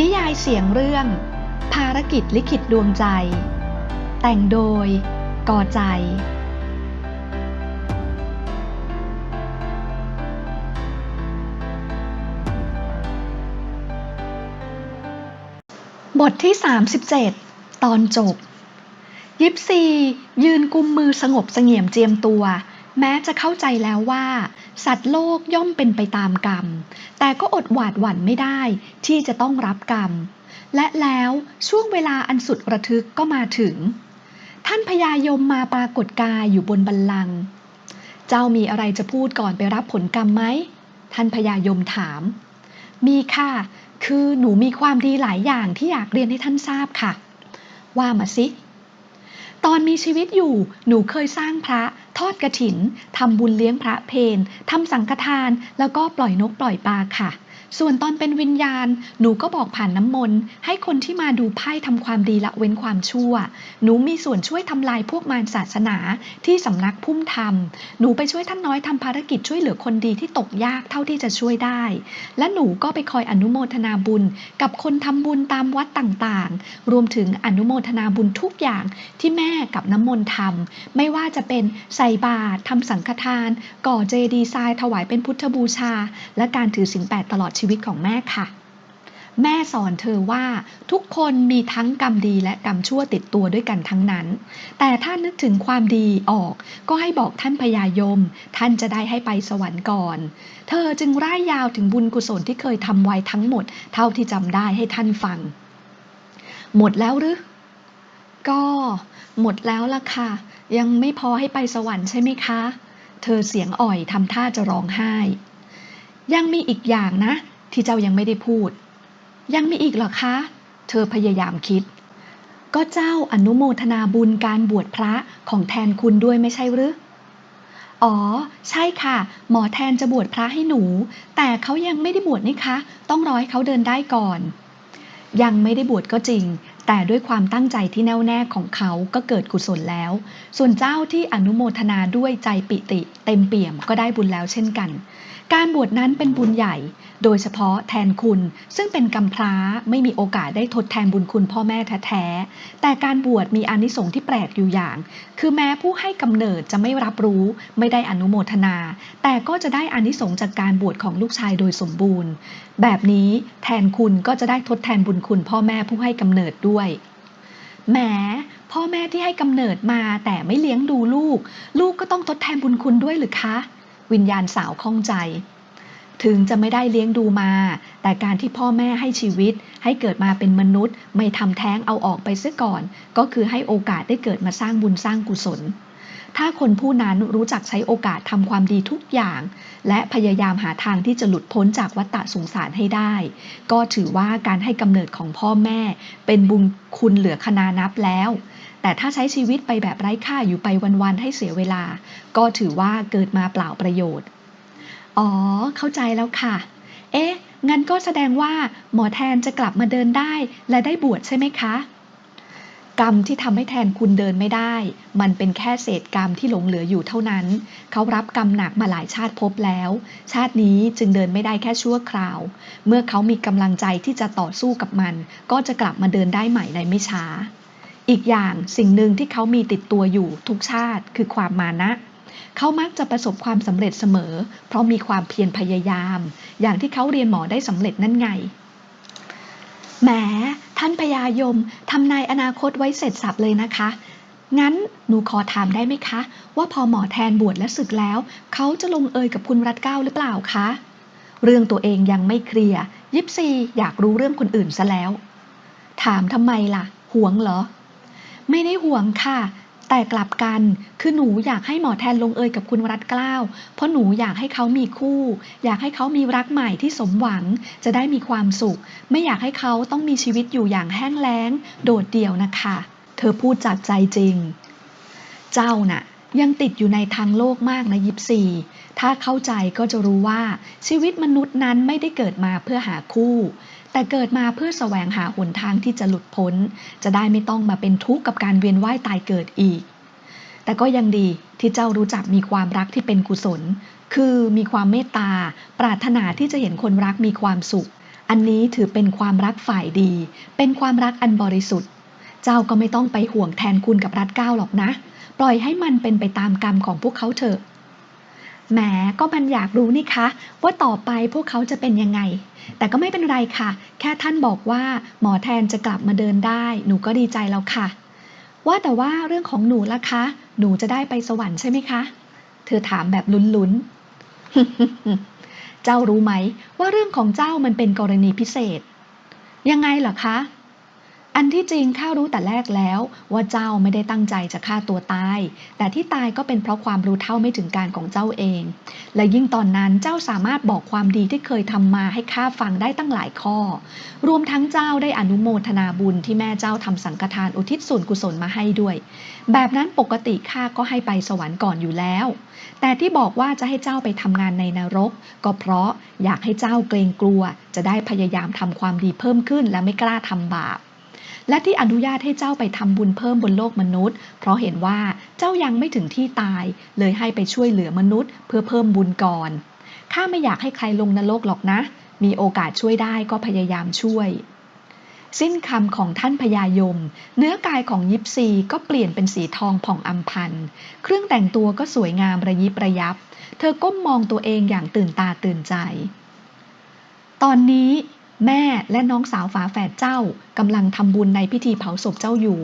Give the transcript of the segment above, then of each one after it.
นิยายเสียงเรื่อง ภารกิจลิขิตดวงใจ แต่งโดยกอใจ บทที่ 37 ตอนจบ ยิปซียืนกุมมือสงบเสงี่ยมเจียมตัว แม้จะเข้าใจแล้วว่า สัตว์โลกย่อมเป็นไปตามกรรม แต่ก็อดหวาดหวั่นไม่ได้ที่จะต้องรับกรรม และแล้วช่วงเวลาอันสุดระทึกก็มาถึง ท่านพญายมมาปรากฏกายอยู่บนบัลลังก์เจ้ามีอะไรจะพูดก่อนไปรับผลกรรมไหม ท่านพญายมถาม มีค่ะ คือหนูมีความดีหลายอย่างที่อยากเรียนให้ท่านทราบค่ะ ว่ามาสิตอนมีชีวิตอยู่หนูเคยสร้างพระ ทอดกระถินทำบุญเลี้ยงพระเพนทำสังฆทาน แล้วก็ปล่อยนกปล่อยปลาค่ะ ส่วนตอนเป็นวิญญาณ หนูก็บอกผ่านน้ำมนต์ให้คนที่มาดูไพ่ทำความดีละเว้นความชั่ว หนูมีส่วนช่วยทำลายพวกมารศาสนาที่สำนักพุ่มธรรม หนูไปช่วยท่านน้อยทำภารกิจช่วยเหลือคนดีที่ตกยากเท่าที่จะช่วยได้ และหนูก็ไปคอยอนุโมทนาบุญ กับคนทำบุญตามวัดต่างๆ รวมถึงอนุโมทนาบุญทุกอย่างที่แม่กับน้ำมนต์ทำไม่ว่าจะเป็นใส่บาตรทำสังฆทาน ก่อเจดีย์ทรายถวายเป็นพุทธบูชา และการถือศีลแปดตลอดชีวิตของแม่ค่ะ แม่สอนเธอว่าทุกคนมีทั้งกรรมดีและกรรมชั่วติดตัวด้วยกันทั้งนั้น แต่ถ้านึกถึงความดีออก ก็ให้บอกท่านพญายม ท่านจะได้ให้ไปสวรรค์ก่อน เธอจึงร่ายยาวถึงบุญกุศลที่เคยทำไว้ทั้งหมด เท่าที่จำได้ให้ท่านฟัง หมดแล้วหรือ ก็หมดแล้วล่ะค่ะ ยังไม่พอให้ไปสวรรค์ใช่ไหมคะ เธอเสียงอ่อยทำท่าจะร้องไห้ ยังมีอีกอย่างนะ ที่เจ้ายังไม่ได้พูด ยังมีอีกหรอคะ เธอพยายามคิด ก็เจ้าอนุโมทนาบุญการบวชพระของแทนคุณด้วยไม่ใช่หรืออ๋อ ใช่ค่ะ หมอแทนจะบวชพระให้หนู แต่เขายังไม่ได้บวชนี่คะ ต้องรอให้เขาเดินได้ก่อน ยังไม่ได้บวชก็จริง แต่ด้วยความตั้งใจที่แน่วแน่ของเขาก็เกิดกุศลแล้ว ส่วนเจ้าที่อนุโมทนาด้วยใจปิติ เต็มเปี่ยมก็ได้บุญแล้วเช่นกัน การบวชนั้นเป็นบุญใหญ่ โดยเฉพาะแทนคุณ ซึ่งเป็นกำพร้าไม่มีโอกาสได้ทดแทนบุญคุณพ่อแม่แท้ๆ แต่การบวชมีอานิสงส์ที่แปลกอยู่อย่าง คือแม้ผู้ให้กำเนิดจะไม่รับรู้ ไม่ได้อนุโมทนา แต่ก็จะได้อานิสงส์จากการบวชของลูกชายโดยสมบูรณ์ แบบนี้แทนคุณก็จะได้ทดแทนบุญคุณพ่อแม่ผู้ให้กำเนิดด้วยแหมพ่อแม่ที่ให้กำเนิดมาแต่ไม่เลี้ยงดูลูก ลูกก็ต้องทดแทนบุญคุณด้วยหรือคะ วิญญาณสาวข้องใจ ถึงจะไม่ได้เลี้ยงดูมา แต่การที่พ่อแม่ให้ชีวิตให้เกิดมาเป็นมนุษย์ ไม่ทำแท้งเอาออกไปเสียก่อน ก็คือให้โอกาสได้เกิดมาสร้างบุญสร้างกุศล ถ้าคนผู้นั้นรู้จักใช้โอกาสทำความดีทุกอย่าง และพยายามหาทางที่จะหลุดพ้นจากวัฏฏะสงสารให้ได้ ก็ถือว่าการให้กำเนิดของพ่อแม่ เป็นบุญคุณเหลือคนานับแล้ว แต่ถ้าใช้ชีวิตไปแบบไร้ค่าอยู่ไปวันๆให้เสียเวลา ก็ถือว่าเกิดมาเปล่าประโยชน์ อ๋อ เข้าใจแล้วค่ะ เอ๊ะ งั้นก็แสดงว่าหมอแทนจะกลับมาเดินได้และได้บวชใช่ไหมคะ กรรมที่ทำให้แทนคุณเดินไม่ได้ มันเป็นแค่เศษกรรมที่หลงเหลืออยู่เท่านั้น เขารับกรรมหนักมาหลายชาติพบแล้ว ชาตินี้จึงเดินไม่ได้แค่ชั่วคราว เมื่อเขามีกำลังใจที่จะต่อสู้กับมัน ก็จะกลับมาเดินได้ใหม่ในไม่ช้า อีกอย่างสิ่งหนึ่งที่เขามีติดตัวอยู่ทุกชาติคือความมานะ เขามักจะประสบความสำเร็จเสมอ เพราะมีความเพียรพยายาม อย่างที่เขาเรียนหมอได้สำเร็จนั่นไงแหมท่านพญายมทำนายอนาคตไว้เสร็จสับเลยนะคะ งั้นหนูขอถามได้ไหมคะ ว่าพอหมอแทนบวชและศึกแล้ว เขาจะลงเอยกับคุณรัตเก้าหรือเปล่าคะ เรื่องตัวเองยังไม่เคลียร์ยิปซีอยากรู้เรื่องคนอื่นซะแล้ว ถามทำไมล่ะ หวงเหรอ ไม่ได้ห่วงค่ะ แต่กลับกัน คือหนูอยากให้หมอแทนลงเอยกับคุณรัตเกล้า เพราะหนูอยากให้เขามีคู่ อยากให้เขามีรักใหม่ที่สมหวัง จะได้มีความสุข ไม่อยากให้เขาต้องมีชีวิตอยู่อย่างแห้งแล้ง โดดเดี่ยวนะคะ เธอพูดจากใจจริง เจ้าน่ะยังติดอยู่ในทางโลกมากนะยิปซีถ้าเข้าใจก็จะรู้ว่าชีวิตมนุษย์นั้นไม่ได้เกิดมาเพื่อหาคู่ แต่เกิดมาเพื่อแสวงหาหนทางที่จะหลุดพ้น จะได้ไม่ต้องมาเป็นทุกข์กับการเวียนว่ายตายเกิดอีก แต่ก็ยังดีที่เจ้ารู้จักมีความรักที่เป็นกุศล คือมีความเมตตา ปรารถนาที่จะเห็นคนรักมีความสุข อันนี้ถือเป็นความรักฝ่ายดี เป็นความรักอันบริสุทธิ์ เจ้าก็ไม่ต้องไปห่วงแทนคุณกับรัดเก้าหรอกนะ ปล่อยให้มันเป็นไปตามกรรมของพวกเขาเถอะ แหมก็มันอยากรู้นี่คะ ว่าต่อไปพวกเขาจะเป็นยังไง แต่ก็ไม่เป็นไรค่ะ แค่ท่านบอกว่าหมอแทนจะกลับมาเดินได้ หนูก็ดีใจแล้วค่ะ ว่าแต่ว่าเรื่องของหนูล่ะคะ หนูจะได้ไปสวรรค์ใช่ไหมคะ เธอถามแบบลุ้นๆ เจ้ารู้ไหมว่าเรื่องของเจ้ามันเป็นกรณีพิเศษ ยังไงเหรอคะ อันที่จริงข้ารู้แต่แรกแล้วว่าเจ้าไม่ได้ตั้งใจจะฆ่าตัวตาย แต่ที่ตายก็เป็นเพราะความรู้เท่าไม่ถึงการของเจ้าเอง และยิ่งตอนนั้นเจ้าสามารถบอกความดีที่เคยทำมาให้ข้าฟังได้ตั้งหลายข้อ รวมทั้งเจ้าได้อนุโมทนาบุญที่แม่เจ้าทำสังฆทานอุทิศส่วนกุศลมาให้ด้วย แบบนั้นปกติข้าก็ให้ไปสวรรค์ก่อนอยู่แล้ว แต่ที่บอกว่าจะให้เจ้าไปทำงานในนรก ก็เพราะอยากให้เจ้าเกรงกลัว จะได้พยายามทำความดีเพิ่มขึ้นและไม่กล้าทำบาป และที่อนุญาตให้เจ้าไปทำบุญเพิ่มบนโลกมนุษย์ เพราะเห็นว่าเจ้ายังไม่ถึงที่ตาย เลยให้ไปช่วยเหลือมนุษย์ เพื่อเพิ่มบุญก่อน ข้าไม่อยากให้ใครลงนรกหรอกนะ มีโอกาสช่วยได้ก็พยายามช่วย สิ้นคำของท่านพญายม เนื้อกายของยิปซีก็เปลี่ยนเป็นสีทองผ่องอัมพันเครื่องแต่งตัวก็สวยงามระยิบระยับ เธอก้มมองตัวเองอย่างตื่นตาตื่นใจ ตอนนี้ แม่และน้องสาวฝาแฝดเจ้ากำลังทำบุญในพิธีเผาศพเจ้าอยู่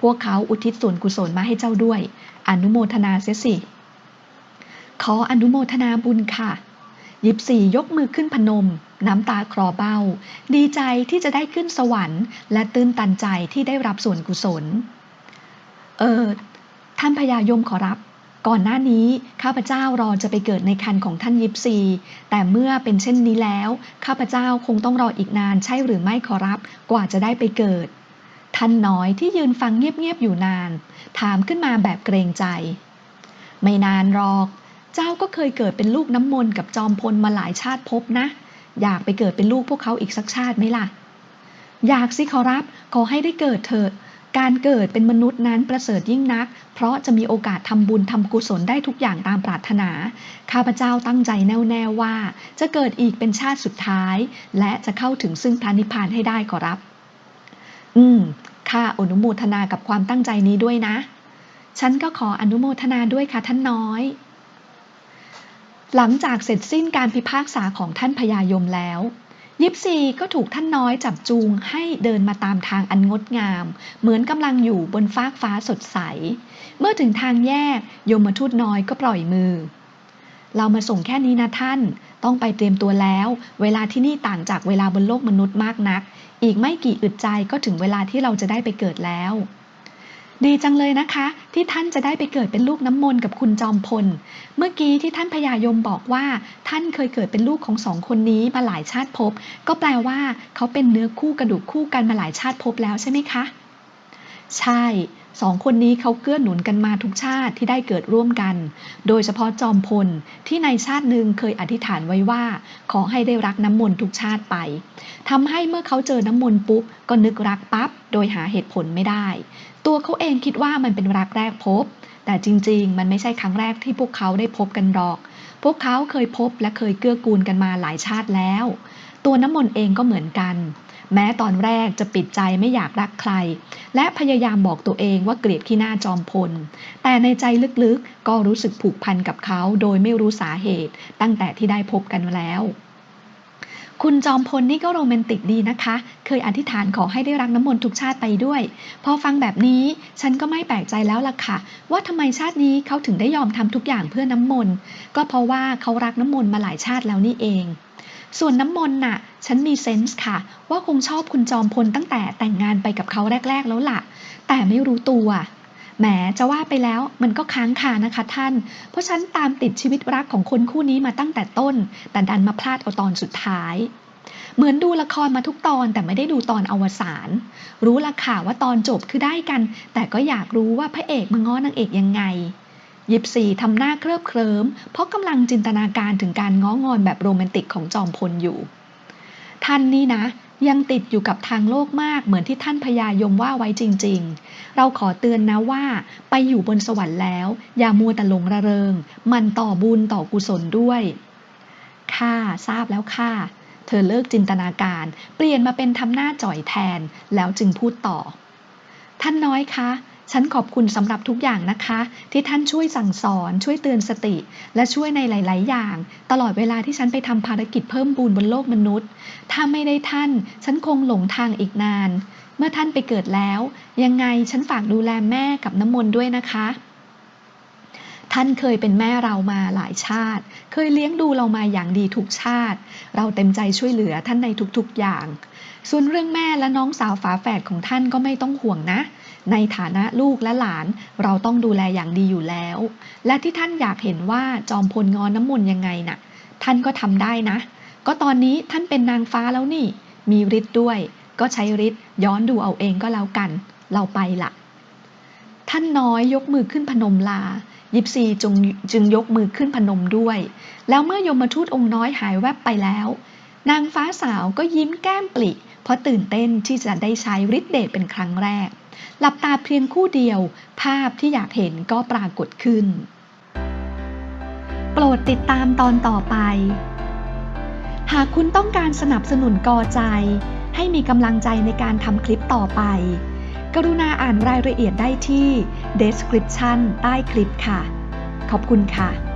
พวกเขาอุทิศส่วนกุศลมาให้เจ้าด้วย อนุโมทนาเสียสิ ขออนุโมทนาบุญค่ะยิบสี่ยกมือขึ้นพนม น้ำตาคลอเบ้า ดีใจที่จะได้ขึ้นสวรรค์ และตื้นตันใจที่ได้รับส่วนกุศล เออ ท่านพญายมขอรับ ก่อนหน้านี้ข้าพเจ้ารอจะไปเกิดในคันของท่านยิปซี แต่เมื่อเป็นเช่นนี้แล้ว ข้าพเจ้าคงต้องรออีกนานใช่หรือไม่ขอรับ กว่าจะได้ไปเกิด ท่านน้อยที่ยืนฟังเงียบๆอยู่นาน ถามขึ้นมาแบบเกรงใจ ไม่นานหรอก เจ้าก็เคยเกิดเป็นลูกน้ำมนต์กับจอมพลมาหลายชาติภพนะ อยากไปเกิดเป็นลูกพวกเขาอีกสักชาติไหมล่ะ อยากสิขอรับ ขอให้ได้เกิดเถอะ การเกิดเป็นมนุษย์นั้นประเสริฐยิ่งนัก เพราะจะมีโอกาสทำบุญทำกุศลได้ทุกอย่างตามปรารถนา ข้าพเจ้าตั้งใจแน่วแน่ว่า จะเกิดอีกเป็นชาติสุดท้าย และจะเข้าถึงซึ่งพระนิพพานให้ได้ขอรับ อืม ข้าอนุโมทนากับความตั้งใจนี้ด้วยนะ ฉันก็ขออนุโมทนาด้วยค่ะท่านน้อยหลังจากเสร็จสิ้นการพิพากษาของท่านพญายมแล้ว ยิปซีก็ถูกท่านน้อยจับจูงให้เดินมาตามทางอันงดงาม เหมือนกำลังอยู่บนฟากฟ้าสดใส เมื่อถึงทางแยกโยมทูตน้อยก็ปล่อยมือ เรามาส่งแค่นี้นะท่าน ต้องไปเตรียมตัวแล้ว เวลาที่นี่ต่างจากเวลาบนโลกมนุษย์มากนัก อีกไม่กี่อึดใจก็ถึงเวลาที่เราจะได้ไปเกิดแล้ว ดีจังเลยนะคะ ที่ท่านจะได้ไปเกิดเป็นลูกน้ำมนต์กับคุณจอมพล เมื่อกี้ที่ท่านพญายมบอกว่า ท่านเคยเกิดเป็นลูกของสองคนนี้มาหลายชาติภพก็แปลว่าเขาเป็นเนื้อคู่กระดูกคู่กันมาหลายชาติภพแล้วใช่ไหมคะ ใช่สองคนนี้เขาเกื้อหนุนกันมาทุกชาติที่ได้เกิดร่วมกัน โดยเฉพาะจอมพลที่ในชาติหนึ่งเคยอธิษฐานไว้ว่า ขอให้ได้รักน้ำมนต์ทุกชาติไปทำให้เมื่อเขาเจอน้ำมนต์ปุ๊บ ก็นึกรักปั๊บ โดยหาเหตุผลไม่ได้ ตัวเขาเองคิดว่ามันเป็นรักแรกพบ แต่จริงๆ มันไม่ใช่ครั้งแรกที่พวกเขาได้พบกันหรอก พวกเขาเคยพบและเคยเกื้อกูลกันมาหลายชาติแล้ว ตัวน้ำมนต์เองก็เหมือนกัน แม้ตอนแรกจะปิดใจไม่อยากรักใคร และพยายามบอกตัวเองว่าเกลียดขี้หน้าจอมพล แต่ในใจลึกๆก็รู้สึกผูกพันกับเขาโดยไม่รู้สาเหตุ ตั้งแต่ที่ได้พบกันแล้วคุณจอมพลนี่ก็โรแมนติกดีนะคะ เคยอธิษฐานขอให้ได้รักน้ำมนต์ทุกชาติไปด้วย พอฟังแบบนี้ฉันก็ไม่แปลกใจแล้วล่ะค่ะ ว่าทำไมชาตินี้เขาถึงได้ยอมทำทุกอย่างเพื่อน้ำมนต์ ก็เพราะว่าเขารักน้ำมนต์มาหลายชาติแล้วนี่เอง ส่วนน้ำมนต์น่ะ ฉันมีเซนส์ค่ะ ว่าคงชอบคุณจอมพลตั้งแต่แต่งงานไปกับเขาแรก ๆ แล้วล่ะ แต่ไม่รู้ตัวแหมจะว่าไปแล้วมันก็ค้างคานะคะท่าน เพราะฉันตามติดชีวิตรักของคนคู่นี้มาตั้งแต่ต้น แต่ดันมาพลาดเอาตอนสุดท้าย เหมือนดูละครมาทุกตอนแต่ไม่ได้ดูตอนอวสานรู้ละค่ะว่าตอนจบคือได้กัน แต่ก็อยากรู้ว่าพระเอกมาง้อนางเอกยังไง ยิบสี่ทำหน้าเคลิบเคลิ้มเพราะกำลังจินตนาการถึงการง้องอนแบบโรแมนติกของจอมพลอยู่ ท่านนี่นะ ยังติดอยู่กับทางโลกมากเหมือนที่ท่านพญายมว่าไว้จริง ๆ เราขอเตือนนะว่าไปอยู่บนสวรรค์แล้ว อย่ามัวแต่หลงระเริง มันต่อบุญต่อกุศลด้วยค่ะทราบแล้วค่ะ เธอเลิกจินตนาการ เปลี่ยนมาเป็นทำหน้าจ่อยแทนแล้วจึงพูดต่อ ท่านน้อยคะ ฉันขอบคุณสำหรับทุกอย่างนะคะ ที่ท่านช่วยสั่งสอน ช่วยเตือนสติ และช่วยในหลาย ๆ อย่าง ตลอดเวลาที่ฉันไปทำภารกิจเพิ่มบูนบนโลกมนุษย์ ถ้าไม่ได้ท่าน ฉันคงหลงทางอีกนาน เมื่อท่านไปเกิดแล้ว ยังไงฉันฝากดูแลแม่กับน้ำมนต์ด้วยนะคะ ท่านเคยเป็นแม่เรามาหลายชาติ เคยเลี้ยงดูเรามาอย่างดีทุกชาติ เราเต็มใจช่วยเหลือท่านในทุกๆอย่าง ส่วนเรื่องแม่และน้องสาวฝาแฝดของท่านก็ไม่ต้องห่วงนะ ในฐานะลูกและหลานเราต้องดูแลอย่างดีอยู่แล้ว และที่ท่านอยากเห็นว่าจอมพลงอนน้ำมนต์ยังไงน่ะ ท่านก็ทำได้นะ ก็ตอนนี้ท่านเป็นนางฟ้าแล้วนี่ มีฤทธิ์ด้วย ก็ใช้ฤทธิ์ย้อนดูเอาเองก็แล้วกัน เราไปละท่านน้อยยกมือขึ้นพนมลา ยิปซีจงจึงยกมือขึ้นพนมด้วย แล้วเมื่อยมทูตองค์น้อยหายแวบไปแล้ว นางฟ้าสาวก็ยิ้มแก้มปลิเพราะตื่นเต้นที่จะได้ใช้ฤทธิ์เดชเป็นครั้งแรก หลับตาเพียงคู่เดียว ภาพที่อยากเห็นก็ปรากฏขึ้น โปรดติดตามตอนต่อไป หากคุณต้องการสนับสนุนกอใจ ให้มีกำลังใจในการทำคลิปต่อไป กรุณาอ่านรายละเอียดได้ที่ description ใต้คลิปค่ะ ขอบคุณค่ะ